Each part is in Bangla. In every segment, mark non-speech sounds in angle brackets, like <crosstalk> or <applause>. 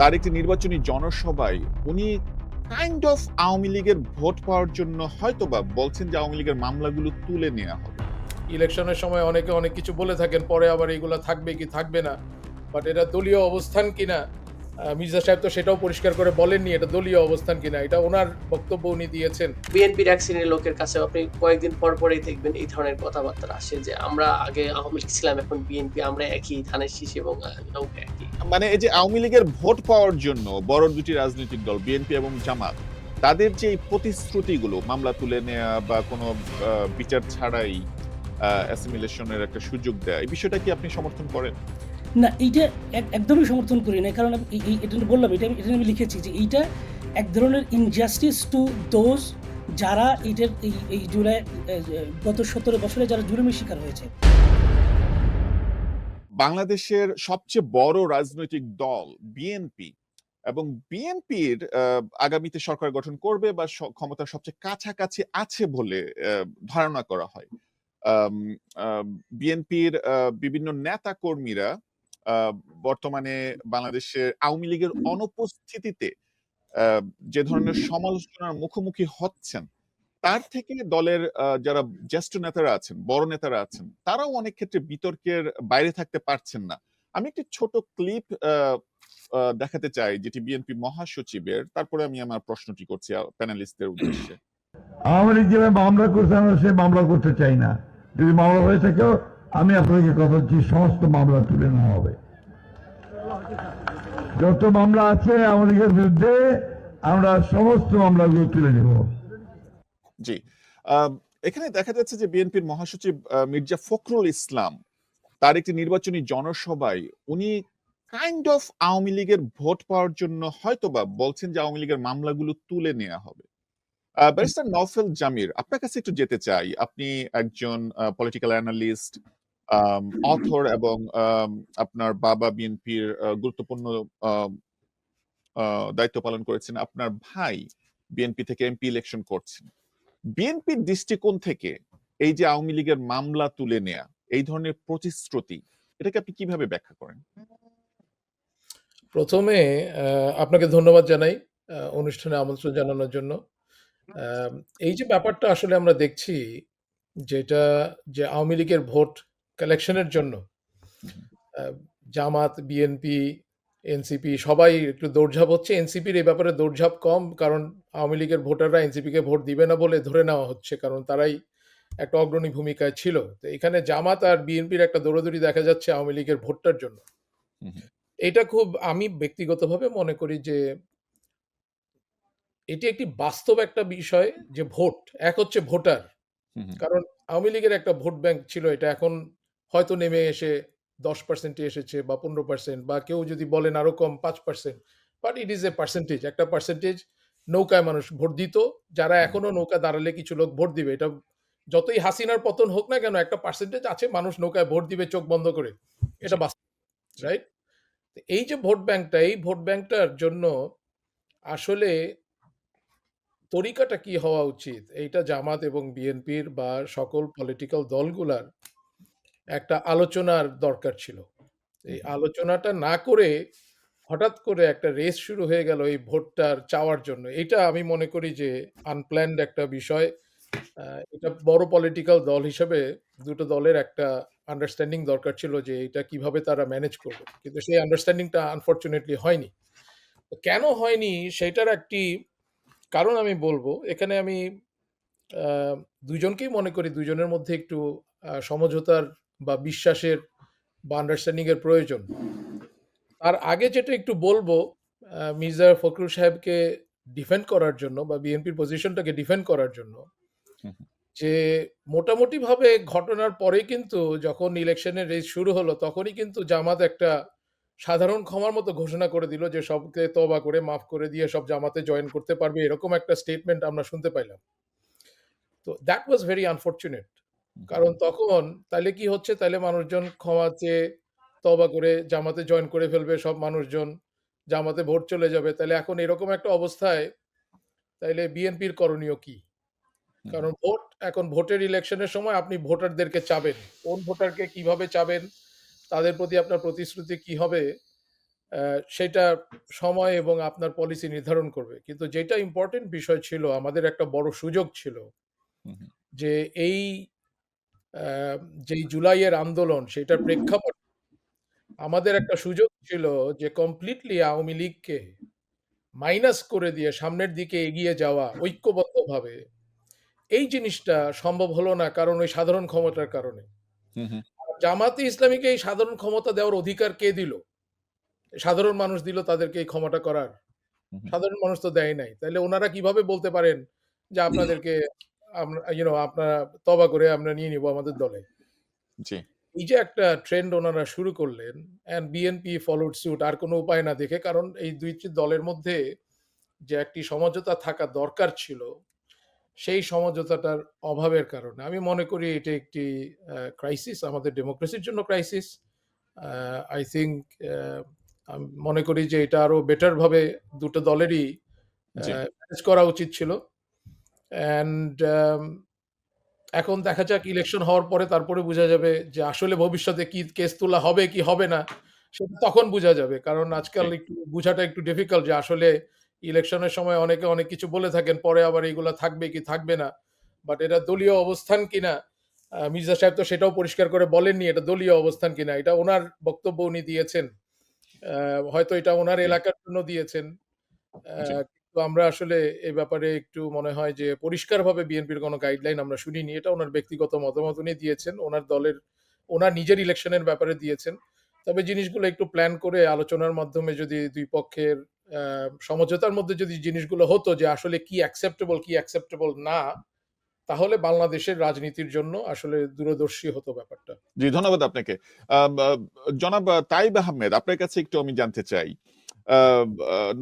তার একটি নির্বাচনী জনসভায় উনি কাইন্ড অফ আওয়ামী লীগের ভোট পাওয়ার জন্য হয়তো বা বলছেন যে আওয়ামী লীগের মামলাগুলো তুলে নেওয়া হবে। ইলেকশনের সময় অনেকে অনেক কিছু বলে থাকেন, পরে আবার এগুলো থাকবে কি থাকবে না বাট এটা দলীয় অবস্থান কিনা মির্জা সাহেব তো সেটাও পরিষ্কার করে বলেননি এটা দলীয় অবস্থান কিনা এটা ওনার বক্তব্য উনি দিয়েছেন। বিএনপির এক শ্রেণির লোকের কাছে আপনি কয়েকদিন পর পরেই দেখবেন এই ধরনের কথাবার্তা আসে যে আমরা আগে আওয়ামী লীগ ছিলাম এখন বিএনপি আমরা একই ধানের শীষ এবং নৌকা একই। মানে এই যে আওয়ামী লীগের ভোট পাওয়ার জন্য বড় দুটি রাজনৈতিক দল বিএনপি এবং জামাত তাদের যে এই প্রতিশ্রুতিগুলো মামলা তুলে নেওয়া বা কোনো আহ, বিচার ছাড়াই অ্যাসিমিলেশনের একটা সুযোগ দেয় এই বিষয়টা কি আপনি সমর্থন করেন? না, এইটা এক- একদমই সমর্থন করি না কারণ এটা বললাম, এটা এটা আমি লিখেছি যে এইটা এক ধরনের ইনজাস্টিস টু দোজ যারা এটার এই এই জুলাই গত সতেরো বছরে যারা জুলুমের শিকার হয়েছে। বাংলাদেশের সবচেয়ে বড় রাজনৈতিক দল বিএনপি এবং বিএনপির আগামীতে সরকার গঠন করবে বা ক্ষমতার সবচেয়ে কাছাকাছি আছে বলে ধারণা করা হয়। বিএনপির বিভিন্ন নেতা কর্মীরা বর্তমানে বাংলাদেশের আওয়ামী লীগের অনুপস্থিতিতে যে ধরনের সমালোচনার মুখোমুখি হচ্ছেন, তার থেকে দলের যারা জ্যেষ্ঠ নেতারা আছেন, বড় নেতারা আছেন, তারাও অনেক ক্ষেত্রে বিতর্কের বাইরে থাকতে পারছেন না। আমি একটি ছোট ক্লিপ দেখাতে চাই, যেটি বিএনপি মহাসচিবের, তারপরে আমি আমার প্রশ্নটি করছি প্যানেলিস্টদের উদ্দেশ্যে। আওয়ামী লীগ যেভাবে মামলা করছে, আমরা সে মামলা করতে চাই না। যদি মামলা হয়ে থাকেও আমি আপনাকে কথা দিচ্ছি, সমস্ত মামলা তুলে নেওয়া হবে। যত মামলা আছে লীগের বিরুদ্ধে, আমরা সমস্ত মামলাগুলো তুলে নেব। জি। এখানে দেখা যাচ্ছে যে বিএনপির মহাসচিব মির্জা ফখরুল ইসলাম, তার একটি নির্বাচনী জনসভায় উনি কাইন্ড অফ আওয়ামী লীগের ভোট পাওয়ার জন্য হয়তোবা বলছেন যে আওয়ামী লীগের মামলাগুলো তুলে নেওয়া হবে। ব্যারিস্টার নফেল জামির, আপনার কাছে একটু যেতে চাই। আপনি একজন পলিটিক্যাল অ্যানালিস্ট <laughs> অথর এবং আম, আপনার বাবা বিএনপির গুরুত্বপূর্ণ দায়িত্ব পালন করেছেন। আপনার ভাই বিএনপি থেকে এমপি ইলেকশন করছেন। বিএনপির দৃষ্টিকোণ থেকে এই যে আওয়ামী লীগের মামলা তুলে নেয়া এই ধরনের প্রতিশ্রুতি এটাকে আপনি কীভাবে ব্যাখ্যা করেন? প্রথমে আপনাকে ধন্যবাদ জানাই অনুষ্ঠানে আমন্ত্রণ জানানোর জন্য। এই যে ব্যাপারটা আসলে আমরা দেখছি যেটা যে আওয়ামী লীগের ভোট কালেকশনের জন্য। জামাত বিএনপি এনসিপি সবাই একটু দৌড়ঝাঁপ হচ্ছে। এনসিপির এই ব্যাপারে দৌড়ঝাঁপ কম কারণ আওয়ামী লীগের ভোটাররা এনসিপিকে ভোট দিবে না বলে ধরে নেওয়া হচ্ছে কারণ তারাই একটা অগ্রণী ভূমিকায় ছিল। তো এখানে জামাত আর বিএনপির একটা দৌড়াদৌড়ি দেখা যাচ্ছে আওয়ামী লীগের ভোটটার জন্য। এটা খুব আমি ব্যক্তিগতভাবে মনে করি যে এটি একটি বাস্তব একটা বিষয় যে ভোট এক হচ্ছে ভোটার। কারণ আওয়ামী লীগের একটা ভোট ব্যাংক ছিল এটা। এখন হয়তো নেমে এসে দশ পার্সেন্টে এসেছে বা পনেরো পার্সেন্ট বা কেউ যদি বলেন আরও কম পাঁচ percent but it is a percentage একটা পার্সেন্টেজ নৌকায় মানুষ ভোট দিত যারা এখনও নৌকা দাঁড়ালে কিছু লোক ভোট দিবে। এটা যতই হাসিনার পতন হোক না কেন একটা পার্সেন্টেজ আছে মানুষ নৌকায় ভোট দিবে চোখ বন্ধ করে। এটা বাস্তব রাইট এই যে ভোট ব্যাংকটা এই ভোট ব্যাংকটার জন্য আসলে তরিকাটা কি হওয়া উচিত? এইটা জামাত এবং বিএনপির বা সকল পলিটিক্যাল দলগুলার একটা আলোচনার দরকার ছিল। এই আলোচনাটা না করে হঠাৎ করে একটা রেস শুরু হয়ে গেল এই ভোটটার চাওয়ার জন্য। এটা আমি মনে করি যে আনপ্ল্যান্ড একটা বিষয়। এটা বড় পলিটিক্যাল দল হিসেবে দুটো দলের একটা আন্ডারস্ট্যান্ডিং দরকার ছিল যে এটা কীভাবে তারা ম্যানেজ করবে। কিন্তু সেই আন্ডারস্ট্যান্ডিংটা আনফর্চুনেটলি হয়নি। কেন হয়নি সেটার একটি কারণ আমি বলব। এখানে আমি দুজনকেই মনে করি। দুজনের মধ্যে একটু সমঝোতার বা বিশ্বাসের বা আন্ডারস্ট্যান্ডিং এর প্রয়োজন। তার আগে যেটা একটু বলব মির্জা ফখরুল সাহেবকে ডিফেন্ড করার জন্য বা বিএনপির পজিশনটাকে ডিফেন্ড করার জন্য। যে মোটামুটি ভাবে ঘটনার পরে কিন্তু যখন ইলেকশনের রেস শুরু হলো তখনই কিন্তু জামাত একটা সাধারণ ক্ষমার মতো ঘোষণা করে দিল যে সবকে তবা করে মাফ করে দিয়ে সব জামাতে জয়েন করতে পারবে এরকম একটা স্টেটমেন্ট আমরা শুনতে পাইলাম। তো দ্যাট ওয়াজ ভেরি আনফর্চুনেট কারণ তখন তাহলে কি হচ্ছে? তাহলে মানুষজন ক্ষমা চেয়ে তবা করে জামাতে জয়েন করে ফেলবে সব মানুষজন। জামাতে ভোট চলে যাবে। তাহলে এখন এরকম একটা অবস্থায় তাইলে বিএনপির করণীয় কি? কারণ ভোট এখন ভোটের ইলেকশনের সময় আপনি ভোটারদেরকে চাবেন। কোন ভোটারকে কীভাবে চাবেন? তাদের প্রতি আপনার প্রতিশ্রুতি কি হবে? সেটা সময় এবং আপনার পলিসি নির্ধারণ করবে। কিন্তু যেটা ইম্পর্টেন্ট বিষয় ছিল আমাদের একটা বড় সুযোগ ছিল। যে এই যেই জুলাইয়ের আন্দোলন সেটার প্রেক্ষাপটে আমাদের একটা সুযোগ ছিল যে কমপ্লিটলি আওয়ামী লীগকে মাইনাস করে দিয়ে সামনের দিকে এগিয়ে যাওয়া ঐক্যবদ্ধভাবে এই জিনিসটা সম্ভব হলো না কারণ ওই সাধারণ ক্ষমতার কারণে। জামাতে ইসলামীকে এই সাধারণ ক্ষমতা দেওয়ার অধিকার কে দিল? সাধারণ মানুষ দিল তাদেরকে এই ক্ষমতা করার। সাধারণ মানুষ তো দেয় নাই। তাইলে ওনারা কীভাবে বলতে পারেন যে আপনাদেরকে আমরা ইউ নো আপনারা তওবা করে আমরা নিয়ে নিব আমাদের দলে। জি। এই যে একটা ট্রেন্ড ওনারা শুরু করলেন অ্যান্ড বিএনপি ফলোড সুট আর কোনো উপায় না দেখে কারণ এই ২ টি দলের মধ্যে যে একটি সমঝোতা থাকা দরকার ছিল, সেই সমঝোতাটার অভাবের কারণে আমি মনে করি এটা একটি ক্রাইসিস আমাদের ডেমোক্রেসির জন্য ক্রাইসিস। আই থিংক আ মনে করি যে এটা আরও বেটার ভাবে দুটো দলেরই ম্যানেজ করা উচিত ছিল। অ্যান্ড এখন দেখা যাক ইলেকশন হওয়ার পরে তারপরে বোঝা যাবে যে আসলে ভবিষ্যতে কি কেস তোলা হবে কি হবে না সেটা তখন বোঝা যাবে। কারণ আজকাল একটু বোঝাটা একটু ডিফিকাল্ট যে আসলে ইলেকশনের সময় অনেকে অনেক কিছু বলে থাকেন পরে আবার এগুলা থাকবে কি থাকবে না। বাট এটা দলীয় অবস্থান কিনা মির্জা সাহেব তো সেটাও পরিষ্কার করে বলেননি এটা দলীয় অবস্থান কিনা। এটা ওনার বক্তব্য উনি দিয়েছেন। হয়তো এটা ওনার এলাকার জন্য দিয়েছেন। কিন্তু আমরা আসলে এ ব্যাপারে একটু মনে হয় যে পরিষ্কারভাবে বিএনপির কোনো গাইডলাইন আমরা শুনিনি। এটা ওনার ব্যক্তিগত মতামত উনি দিয়েছেন। ওনার দলের ওনার নিজের ইলেকশনের ব্যাপারে দিয়েছেন। তবে জিনিসগুলো একটু প্ল্যান করে আলোচনার মাধ্যমে যদি দুই পক্ষের সমঝোতার মধ্যে যদি জিনিসগুলো হতো যে আসলে কি অ্যাকসেপ্টেবল, কি অ্যাকসেপ্টেবল না, তাহলে বাংলাদেশের রাজনীতির জন্য আসলে দূরদর্শী হতো ব্যাপারটা। জি, ধন্যবাদ আপনাকে। জনাব তাইব আহমেদ আপনার কাছে একটু আমি জানতে চাই।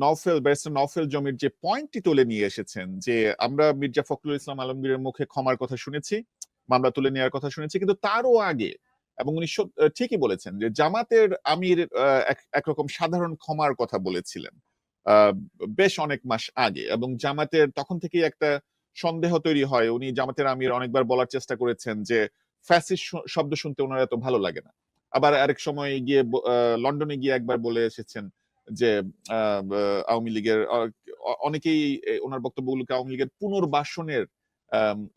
নওফেল ব্যারিস্টার নওফেল জমির যে পয়েন্টটি তুলে নিয়ে এসেছেন যে আমরা মির্জা ফখরুল ইসলাম আলমগীরের মুখে ক্ষমার কথা শুনেছি, মামলা তুলে নেওয়ার কথা শুনেছি। কিন্তু তারও আগে এবং উনি ঠিকই বলেছেন যে জামাতের আমির একরকম সাধারণ ক্ষমার কথা বলেছিলেন। বেশ অনেক মাস আগে এবং জামাতের তখন থেকেই একটা সন্দেহ তৈরি হয়। উনি জামাতের আমির অনেকবার বলার চেষ্টা করেছেন যে ফ্যাসিস্ট শ শব্দ শুনতে উনার এত ভালো লাগে না। আবার আরেক সময় গিয়ে লন্ডনে গিয়ে একবার বলে এসেছেন যে আওয়ামী লীগের অনেকেই এ উনার বক্তব্যগুলোকে আওয়ামী লীগের পুনর্বাসনের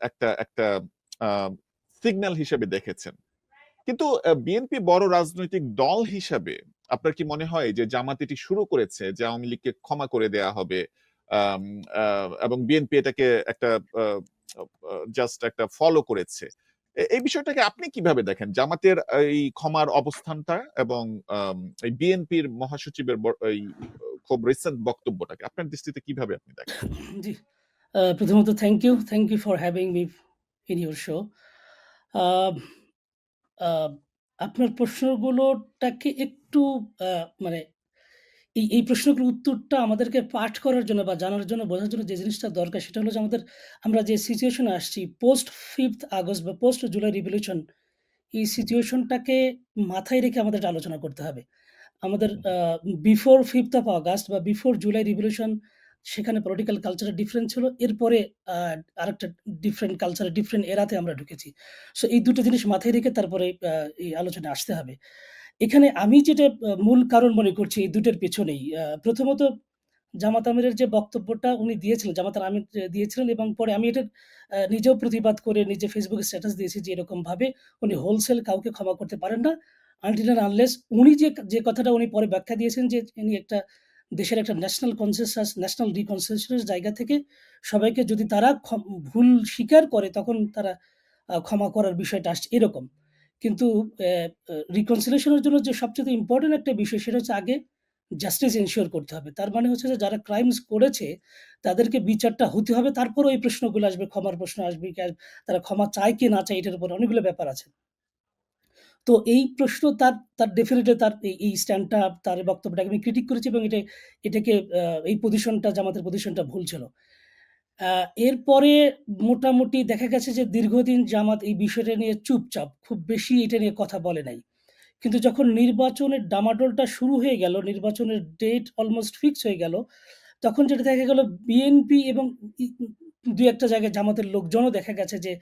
একটা একটা সিগন্যাল হিসেবে দেখেছেন। কিন্তু বিএনপি বড় রাজনৈতিক দল হিসাবে আপনার কি মনে হয় যে জামাত এটি শুরু করেছে যে আওয়ামী লীগকে ক্ষমা করে দেয়া হবে এবং বিএনপি এটাকে একটা জাস্ট একটা ফলো করেছে। এই বিষয়টাকে আপনি কীভাবে দেখেন? জামাতের এই ক্ষমার অবস্থানটা এবং এই বিএনপির মহাসচিবের এই, খুব রিসেন্ট বক্তব্যটাকে আপনার দৃষ্টিতে কীভাবে আপনি দেখেন? <laughs> জি। প্রথমত thank you. Thank you for having me in your show. আপনার প্রশ্নগুলোটাকে একটু মানে এই এই প্রশ্নগুলোর উত্তরটা আমাদেরকে পাঠ করার জন্য বা জানার জন্য, বোঝার জন্য যে জিনিসটা দরকার সেটা হলো যে আমাদের, আমরা যে সিচুয়েশন আসছি পোস্ট ফিফথ আগস্ট বা পোস্ট জুলাই রিভলিউশন এই সিচুয়েশনটাকে মাথায় রেখে আমাদের আলোচনা করতে হবে। আমাদের বিফোর 5th অফ আগস্ট বা বিফোর জুলাই রিভলিউশন সেখানে পলিটিক্যাল কালচারের ডিফারেন্ট ছিল। এরপরে আরেকটা ডিফারেন্ট কালচারের ডিফারেন্ট এরাতে আমরা ঢুকেছি। সো এই দুটো জিনিস মাথায় রেখে তারপরে এই আলোচনায় আসতে হবে। এখানে আমি যেটা মূল কারণ মনে করছি এই ২ টোর পেছনেই প্রথমত জামাত আমিরের যে বক্তব্যটা উনি দিয়েছিলেন, জামাতার আমির দিয়েছিলেন এবং পরে আমি এটা নিজেও প্রতিবাদ করে নিজে ফেসবুকে স্ট্যাটাস দিয়েছি যে এরকমভাবে উনি হোলসেল কাউকে ক্ষমা করতে পারেন না। আনটিল আনলেস উনি যে যে কথাটা উনি পরে ব্যাখ্যা দিয়েছেন যে ইনি একটা দেশের একটা ন্যাশনাল কনসেনসাস, ন্যাশনাল এর জায়গা থেকে সবাইকে যদি তারা ভুল স্বীকার করে তখন তারা ক্ষমা করার বিষয়টা আসছে এরকম। কিন্তু এর জন্য যে সবচেয়ে ইম্পোর্টেন্ট একটা বিষয় সেটা হচ্ছে আগে জাস্টিস এনশিওর করতে হবে। তার মানে হচ্ছে যে যারা ক্রাইমস করেছে তাদেরকে বিচারটা হতে হবে। তারপরেও এই প্রশ্নগুলো আসবে, ক্ষমার প্রশ্ন আসবে, তারা ক্ষমা চায় কি না চায় এটার উপরে অনেকগুলো ব্যাপার আছে। তো এই প্রশ্ন তার তার ডেফিনিটলি তার এই স্ট্যান্ডটা তার বক্তব্যটাকে আমি ক্রিটিক করেছি এবং এটা এটাকে এই পজিশনটা জামাতের পজিশনটা ভুল ছিল। এরপরে মোটামুটি দেখা গেছে যে দীর্ঘদিন জামাত এই বিষয়টা নিয়ে চুপচাপ। খুব বেশি এটা নিয়ে কথা বলে নাই। কিন্তু যখন নির্বাচনের ডামাডোলটা শুরু হয়ে গেল, নির্বাচনের ডেট অলমোস্ট ফিক্স হয়ে গেল, তখন যেটা দেখা গেল বিএনপি এবং দু ২-১ জায়গায় জামাতের লোকজনও দেখা গেছে যে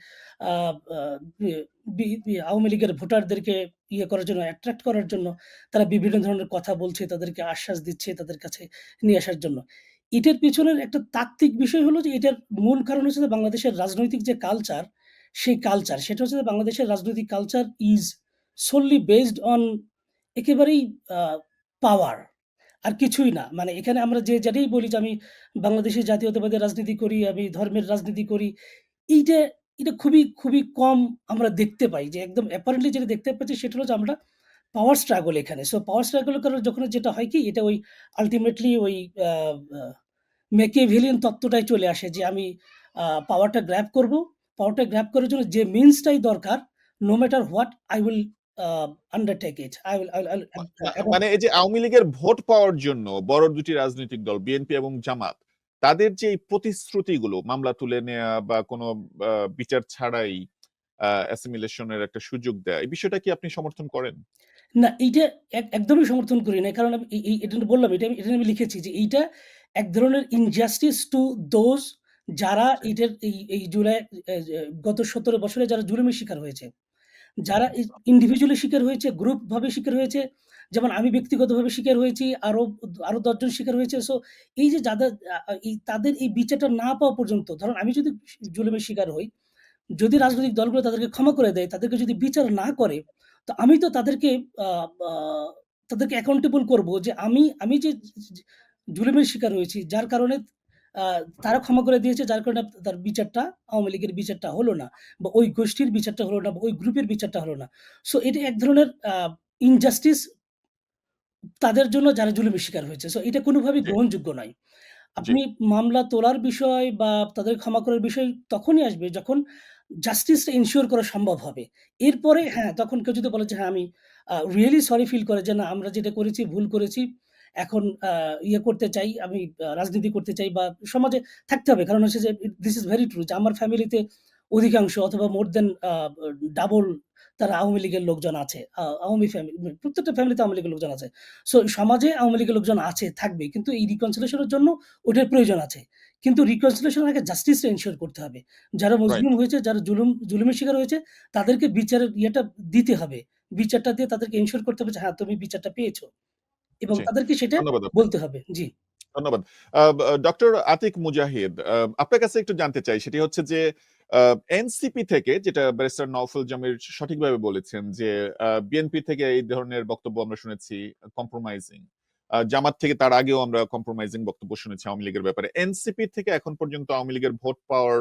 আওয়ামী লীগের ভোটারদেরকে ইয়ে করার জন্য অ্যাট্রাক্ট করার জন্য তারা বিভিন্ন ধরনের কথা বলছে, তাদেরকে আশ্বাস দিচ্ছে তাদের কাছে নিয়ে আসার জন্য। এটার পেছনের একটা তাত্ত্বিক বিষয় হলো যে এটার মূল কারণ হচ্ছে বাংলাদেশের রাজনৈতিক যে কালচার, সেই কালচার সেটা হচ্ছে বাংলাদেশের রাজনৈতিক culture is solely based on একেবারেই পাওয়ার। আর কিছুই না। মানে এখানে আমরা যে যেটাই বলি যে আমি বাংলাদেশের জাতীয়তাবাদী রাজনীতি করি, আমি ধর্মের রাজনীতি করি। এইটা এটা খুবই, খুবই কম আমরা দেখতে পাই যে একদম অ্যাপারেন্টলি যেটা দেখতে পাচ্ছি সেটা হলো যে আমরা পাওয়ার স্ট্রাগল এখানে। সো পাওয়ার স্ট্রাগল কারণে যখন যেটা হয় কি এটা ওই আল্টিমেটলি ওই আ তত্ত্বটাই চলে আসে যে আমি পাওয়ারটা গ্র্যাব করব। পাওয়ারটা গ্র্যাব করার জন্য যে মিনস টাই দরকার no matter what I will undertake it. I will মানে এই যে আওয়ামী লীগের ভোট পাওয়ার জন্য বড় দুটি রাজনৈতিক দল বিএনপি এবং জামাত তাদের যে প্রতিশ্রুতিগুলো মামলা তুলে নেয়া বা কোনো বিচার ছাড়াই আ অ্যাসিমিলেশন এর একটা সুযোগ দেয়া, এই বিষয়টা কি আপনি সমর্থন করেন? না, এইটা এক একদমই সমর্থন করি না। কারণ আমি এই এটা বললাম এটা আমি এটা আমি লিখেছি যে এইটা এক ধরনের injustice টু those যারা জি। এটার এই এই জুলাই গত ১৭ বছরে যারা জুলুমের শিকার হয়েছে। যারা ইন্ডিভিজুয়ালি শিকার হয়েছে, গ্রুপ ভাবে শিকার হয়েছে। যেমন আমি ব্যক্তিগতভাবে শিকার হয়েছি, আরও আরও দশজন শিকার হয়েছে। সো এই যে যাদের এই তাদের এই বিচারটা না পাওয়া পর্যন্ত ধরুন আমি যদি জুলুমের শিকার হই, যদি রাজনৈতিক দলগুলো তাদেরকে ক্ষমা করে দেয়, তাদেরকে যদি বিচার না করে, তো আমি তো তাদেরকে তাদেরকে অ্যাকাউন্টেবল করব যে আমি আমি যে জুলুমের শিকার হয়েছি, যার কারণে তারা ক্ষমা করে দিয়েছে, যার কারণে তার বিচারটা আওয়ামী লীগের বিচারটা হলো না। বা ওই গোষ্ঠীর বিচারটা হলো না বা ওই গ্রুপের বিচারটা হলো না। সো এটা এক ধরনের ইনজাস্টিস তাদের জন্য যারা জুলুমের শিকার হয়েছে। সো এটা কোনোভাবেই গ্রহণযোগ্য নয়। আপনি মামলা তোলার বিষয় বা তাদের ক্ষমা করার বিষয় তখনই আসবে যখন জাস্টিসটা এনশিওর করা সম্ভব হবে। এরপরে হ্যাঁ, তখন কেউ যদি বলে যে হ্যাঁ, আমি রিয়েলি সরি ফিল করে যে না আমরা যেটা করেছি ভুল করেছি। এখন ইয়ে করতে চাই, আমি রাজনীতি করতে চাই বা সমাজে থাকতে হবে। কারণ হচ্ছে যে দিস ইজ ভেরি ট্রু যে আমার ফ্যামিলিতে অধিকাংশ অথবা মোর দ্যান আ ডাবল তারা আওয়ামী লীগের লোকজন আছে। আওয়ামী ফ্যামিলি প্রত্যেকটা ফ্যামিলিতে আওয়ামী লীগের লোকজন আছে। সো সমাজে আওয়ামী লীগের লোকজন আছে, থাকবে। কিন্তু এই রিকনসিলিয়েশন এর জন্য ওটার প্রয়োজন আছে। কিন্তু রিকনসিলিয়েশন এর আগে জাস্টিসটা এনশিওর করতে হবে। যারা। মুসলিম হয়েছে, যারা জুলুম জুলুমের শিকার হয়েছে তাদেরকে বিচারের ইয়েটা দিতে হবে। বিচারটা দিয়ে তাদেরকে এনশিওর করতে হবে যে হ্যাঁ, তুমি বিচারটা পেয়েছ। এবং তাদেরকে সেটা বলতে হবে। জি। ধন্যবাদ। ডক্টর আতিক মুজাহিদ আপনার কাছে একটু জানতে চাই সেটি হচ্ছে যে এনসিপি থেকে যেটা ব্যারিস্টার নওফল জামির সঠিকভাবে বলেছেন যে বিএনপি থেকে এই ধরনের বক্তব্য আমরা শুনেছি কম্প্রোমাইজিং। জামাত থেকে তার আগেও আমরা কম্প্রোমাইজিং বক্তব্য শুনেছি আওয়ামী লীগের ব্যাপারে। এনসিপি থেকে এখন পর্যন্ত আওয়ামী লীগের ভোট পাওয়ার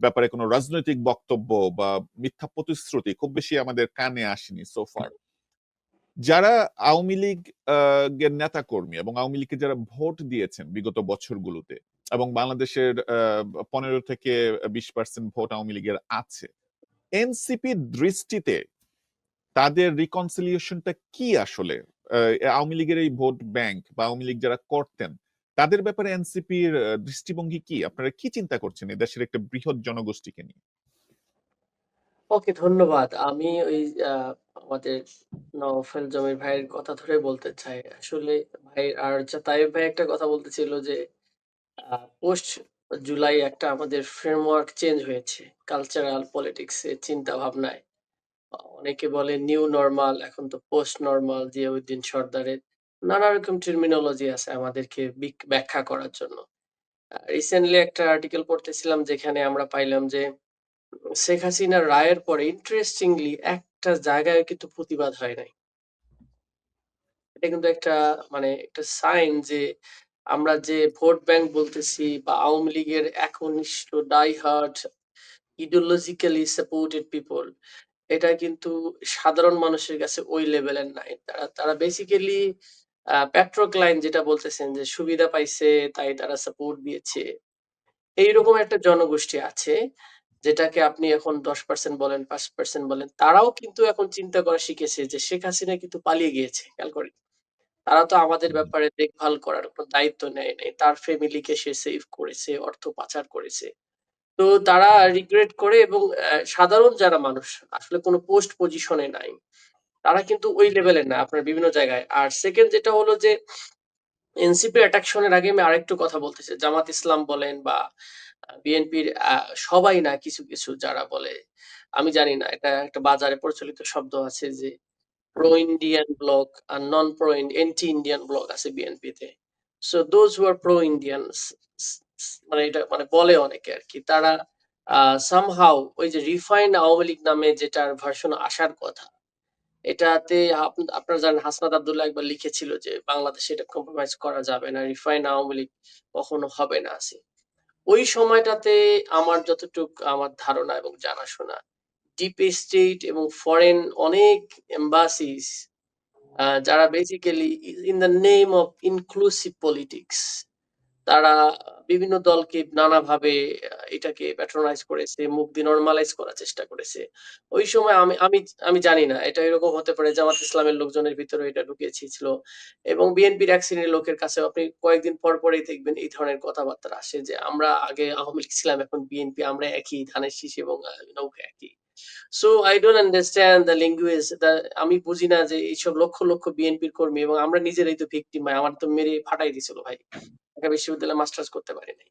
ব্যাপারে কোনো রাজনৈতিক বক্তব্য বা মিথ্যা প্রতিশ্রুতি খুব বেশি আমাদের কানে আসেনি সো ফার। যারা আওয়ামী লীগ আ এর নেতাকর্মী এবং আওয়ামী লীগকে যারা ভোট দিয়েছেন বিগত বছরগুলোতে এবং বাংলাদেশের ১৫ থেকে ২০% ভোট আওয়ামী লীগের আছে। এনসিপির দৃষ্টিতে তাদের রিকনসিলিয়েশন টা কি আসলে? আওয়ামী লীগের এই ভোট ব্যাংক বা আওয়ামী লীগ যারা করতেন, তাদের ব্যাপারে এনসিপির দৃষ্টিভঙ্গি কি? আপনারা কি চিন্তা করছেন দেশের একটা বৃহৎ জনগোষ্ঠীকে নিয়ে? ওকে ধন্যবাদ। আমি ওই আমাদের নওফেল জমির ভাইয়ের কথা ধরে বলতে চাই। আসলে ভাই আর তাইব ভাই একটা কথা বলতেছিল যে পোস্ট জুলাই একটা আমাদের ফ্রেমওয়ার্ক চেঞ্জ হয়েছে। কালচারাল পলিটিক্স এর চিন্তা ভাবনায়। অনেকে বলে নিউ নর্মাল এখন তো পোস্ট নর্মাল জিয়াউদ্দিন সর্দারের নানা রকম টার্মিনোলজি আছে আমাদেরকে ব্যাখ্যা করার জন্য। রিসেন্টলি একটা আর্টিকেল পড়তেছিলাম যেখানে আমরা পাইলাম যে শেখ হাসিনার রায়ের পরে ইন্টারেস্টিংলি একটা জায়গায় কিন্তু প্রতিবাদ হয় নাই। এটা কিন্তু একটা মানে একটা সাইন যে আমরা যে ভোট ব্যাংক বলতেছি বা আওয়ামী লীগের একনিষ্ঠ die hard ideologically supported people এটা কিন্তু সাধারণ মানুষের কাছে ওই লেভেলের নাই। তারা তারা বেসিক্যালি আ পেট্রোক্লাইন যেটা বলতেছেন যে সুবিধা পাইছে তাই তারা সাপোর্ট দিয়েছে। এইরকম একটা জনগোষ্ঠী আছে যেটাকে আপনি এখন ১০% বলেন, পাঁচ পার্সেন্ট বলেন। তারাও কিন্তু এখন চিন্তা করা শিখেছে যে শেখ হাসিনা কিন্তু পালিয়ে গিয়েছে। খেয়াল করেন। তারা তো আমাদের ব্যাপারে দেখভাল করার কোন দায়িত্ব নেয় নাই। তার ফ্যামিলিকে সে সেভ করেছে, অর্থ পাচার করেছে। তো তারা রিগ্রেট করে এবং সাধারণ যারা মানুষ আসলে কোনো পোস্ট পজিশনে নাই। তারা কিন্তু ওই লেভেলের না আপনার বিভিন্ন জায়গায়। আর সেকেন্ড যেটা হলো যে এনসিপির অ্যাট্রাকশনের আগে আমি আরেকটু কথা বলতে চাই। জামাত ইসলাম বলেন বা বিএনপির সবাই না কিছু, কিছু যারা বলে আমি জানি না এটা একটা বাজারে প্রচলিত শব্দ আছে যে প্রো ইন্ডিয়ান ব্লক আর non pro anti Indian block আছে বিএনপিতে। So those who are pro Indians মানে এটা মানে ওই যে রিফাইন্ড আওয়ামী লীগ নামে যেটার ভার্সন আসার কথা, এটাতে আপ, আপনারা জানেন হাসনাত আব্দুল্লাহ একবার লিখেছিল যে বাংলাদেশে এটা কম্প্রোমাইজ করা যাবে না। রিফাইন্ড আওয়ামী লীগ কখনো হবে না আসি। ওই সময়টাতে আমার যতটুক আমার ধারণা এবং জানাশোনা ডিপ স্টেট এবং ফরেন অনেক এম্বাসিস যারা basically in the name of inclusive politics তারা বিভিন্ন দলকে নানাভাবে এটাকে প্যাট্রোনাইজ করেছে, দিয়ে নরমালাইজ করার চেষ্টা করেছে। ওই সময় আমি আমি আমি জানি না এটা এরকম হতে পারে জামাত ইসলামের লোকজনের ভিতরে এটা ঢুকিয়েছিল এবং বিএনপির এক শ্রেণির লোকের কাছে আপনি কয়েকদিন পর পরেই দেখবেন এই ধরনের কথাবার্তা আসে যে আমরা আগে আওয়ামী লীগ ছিলাম এখন বিএনপি আমরা একই ধানের শীষ এবং নৌকা একই। So I don't understand the language আমি বুঝি না যে এইসব লক্ষ, লক্ষ বিএনপির কর্মী এবং আমরা নিজেরাই তো ভিকটিম ভাই। আমার তো মেরে ফাটাই দিছিল ভাই। ঢাকা বিশ্ববিদ্যালয়ে মাস্টার্স করতে পারি নাই।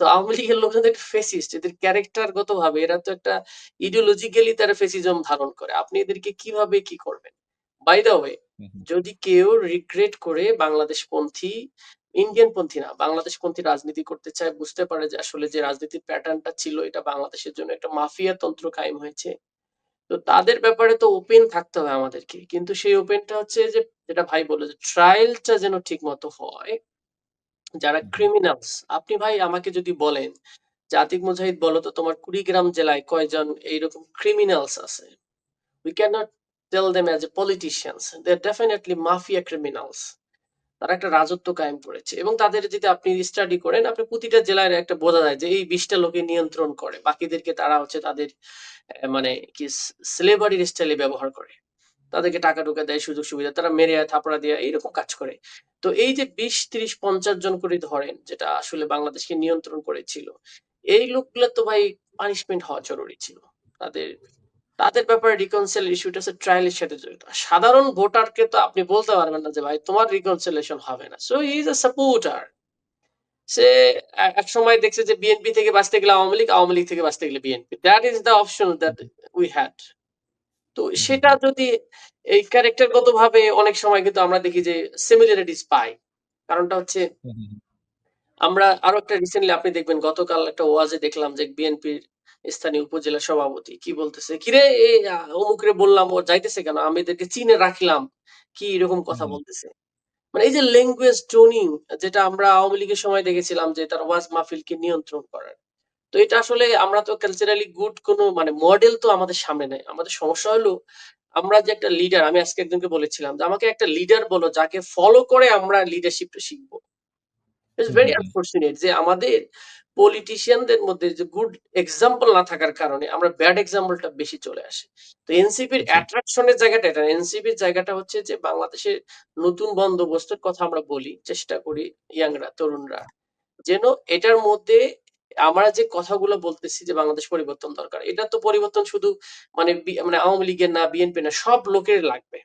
তো আওয়ামী লীগের লোকজন তো একটা ফেসিস্ট এদের ক্যারেক্টারগত ভাবে এরা তো একটা ইডিওলজিক্যালি তারা ফ্যাসিজম ধারণ করে। আপনি এদেরকে কীভাবে কি করবেন? By the way. যদি কেউ রিগ্রেট করে বাংলাদেশপন্থী ইন্ডিয়ান পন্থী না, বাংলাদেশ পন্থী রাজনীতি করতে চায় বুঝতে পারে যে আসলে যে রাজনীতির প্যাটার্নটা ছিল এটা বাংলাদেশের জন্য একটা মাফিয়া তন্ত্র কায়েম হয়েছে। তো তাদের ব্যাপারে তো ওপেন থাকতে হবে আমাদেরকে। কিন্তু সেই ওপেনটা হচ্ছে যে যেটা ভাই বলল যে ট্রায়ালটা যেন ঠিক মতো হয়। যারা। ক্রিমিনালস আপনি ভাই আমাকে যদি বলেন যে আতিক মুজাহিদ বলো তো তোমার কুড়িগ্রাম জেলায় কয়জন এইরকম ক্রিমিনালস আছে? We cannot tell them as a they They're definitely mafia criminals. তারা একটা রাজত্ব কায়েম করেছে এবং তাদের যদি আপনি স্টাডি করেন আপনি প্রতিটা জেলার একটা বোঝা যায় যে এই ২০ টা লোকে নিয়ন্ত্রণ করে। বাকিদেরকে তারা হচ্ছে তাদের মানে কি স্লেভারির স্টাইলে ব্যবহার করে। তাদেরকে টাকা-টুকা দেয়, সুযোগ-সুবিধা। তারা মেরে থাপড়া দিয়ে এইরকম কাজ করে। তো এই যে ২০, ৩০, ৫০ জন করে ধরেন যেটা আসলে বাংলাদেশকে নিয়ন্ত্রণ করেছিল। এই লোকগুলা তো ভাই পানিশমেন্ট হওয়া জরুরি ছিল। তাদের তাদের ব্যাপারে রিকনসিলিয়েশন ইস্যুটা হচ্ছে ট্রায়াল সাথে জড়িত। সাধারণ ভোটারকে তো আপনি বলতে পারবেন না যে ভাই তোমার রিকনসিলিয়েশন হবে না। সো ইস আ সাপোর্টার। সে এ একসময় দেখছে যে বিএনপি থেকে বাঁচতে গেলে আওয়ামী লীগ, আওয়ামী লীগ থেকে বাঁচতে গেলে BNP. That is the option that we had. তো সেটা যদি এই ক্যারেক্টারগতভাবে অনেক সময় কিন্তু আমরা দেখি যে সিমিলারিটিস পাই। কারণটা হচ্ছে। আমরা আরও একটা রিসেন্টলি আপনি দেখবেন গতকাল একটা ওয়াজে দেখলাম যে বিএনপির স্থানীয় উপজেলা সভাপতি কি বলতেছে, "কিরে অমুকরে বললাম ও যাইতেছে কেন? আমি এদেরকে চিনে রাখলাম।" কি এরকম কথা বলতেছে। মানে এই যে ল্যাঙ্গুয়েজ টোনিং যেটা আমরা আওয়ামী লীগের সময় দেখেছিলাম যে তার ওয়াজ মাহফিলকে নিয়ন্ত্রণ করার। তো এটা আসলে আমরা তো কালচারালি গুড কোন মানে মডেল তো আমাদের সামনে নাই। আমাদের সমস্যা হলো আমরা যে একটা লিডার আমি আজকে একজনকে বলেছিলাম যে আমাকে একটা লিডার বলো যাকে ফলো করে আমরা লিডারশিপটা শিখব। It's very. আনফরচুনেট যে আমাদের পলিটিশিয়ানদের মধ্যে যে গুড এক্সাম্পল না থাকার কারণে আমরা ব্যাড এক্সাম্পলটা বেশি চলে আসে। তো এনসিপির জি। অ্যাট্রাকশন এর জায়গাটা এটা। এনসিপির জায়গাটা হচ্ছে যে বাংলাদেশের নতুন বন্দোবস্তের কথা আমরা বলি, চেষ্টা করি ইয়াংরা, তরুণরা। যেন এটার মধ্যে আমরা যে কথাগুলো বলতেছি যে বাংলাদেশ পরিবর্তন দরকার। এটা তো পরিবর্তন শুধু মানে মানে আওয়ামী লীগের না, বিএনপি না সব লোকের লাগবে।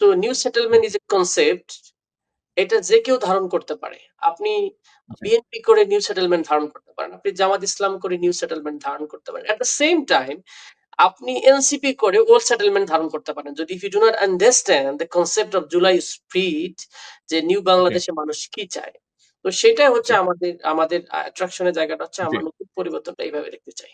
তো new settlement is a concept এটা যে কেউ ধারণ করতে পারে। আপনি। বিএনপি করে নিউ সেটেলমেন্ট ধারণ করতে পারেন। আপনি জামাত ইসলাম করে নিউ সেটেলমেন্ট ধারণ করতে পারেন। এট দ্য সেম টাইম আপনি এনসিপি করে ওল্ড সেটেলমেন্ট ধারণ করতে পারেন। যদি if you do not understand the concept of July spirit যে নিউ বাংলাদেশে মানুষ কি চায়। তো সেটাই হচ্ছে আমাদের আমাদের অ্যাট্রাকশনের জায়গাটা হচ্ছে আমরা নতুন পরিবর্তনটা এইভাবে দেখতে চাই।